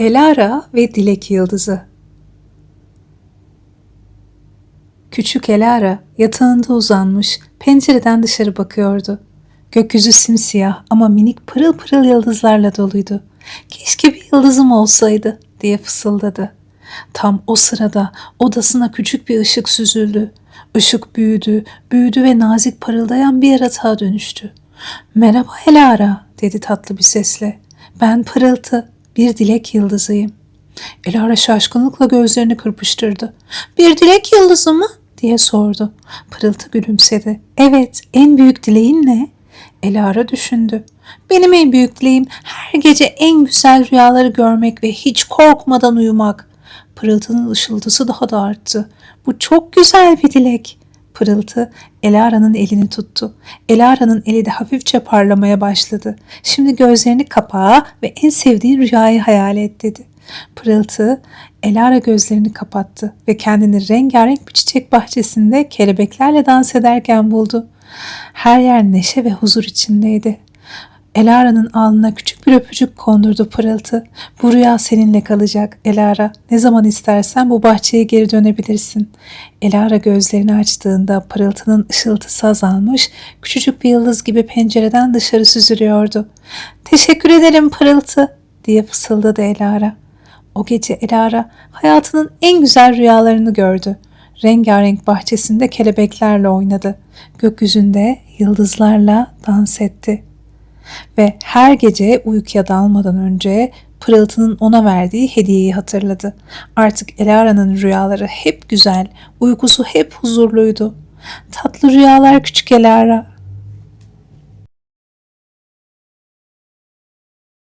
Elara ve Dilek Yıldızı Küçük Elara yatağında uzanmış, pencereden dışarı bakıyordu. Gökyüzü simsiyah ama minik pırıl pırıl yıldızlarla doluydu. Keşke bir yıldızım olsaydı diye fısıldadı. Tam o sırada odasına küçük bir ışık süzüldü. Işık büyüdü, büyüdü ve nazik parıldayan bir yaratığa dönüştü. Merhaba Elara dedi tatlı bir sesle. Ben Pırıltı, bir dilek yıldızıyım. Elara şaşkınlıkla gözlerini kırpıştırdı. Bir dilek yıldızı mı? diye sordu. Pırıltı gülümsedi. Evet, en büyük dileğin ne? Elara düşündü. Benim en büyük dileğim her gece en güzel rüyaları görmek ve hiç korkmadan uyumak. Pırıltının ışıltısı daha da arttı. Bu çok güzel bir dilek. Pırıltı Elara'nın elini tuttu. Elara'nın eli de hafifçe parlamaya başladı. Şimdi gözlerini kapa ve en sevdiğin rüyayı hayal et dedi. Pırıltı Elara gözlerini kapattı ve kendini rengarenk bir çiçek bahçesinde kelebeklerle dans ederken buldu. Her yer neşe ve huzur içindeydi. Elara'nın alnına küçük bir öpücük kondurdu pırıltı. Bu rüya seninle kalacak Elara. Ne zaman istersen bu bahçeye geri dönebilirsin. Elara gözlerini açtığında pırıltının ışıltısı azalmış, küçücük bir yıldız gibi pencereden dışarı süzülüyordu. Teşekkür ederim pırıltı diye fısıldadı Elara. O gece Elara hayatının en güzel rüyalarını gördü. Rengarenk bahçesinde kelebeklerle oynadı. Gökyüzünde yıldızlarla dans etti ve her gece uykuya dalmadan önce Pırıltı'nın ona verdiği hediyeyi hatırladı. Artık Elara'nın rüyaları hep güzel, uykusu hep huzurluydu. Tatlı rüyalar küçük Elara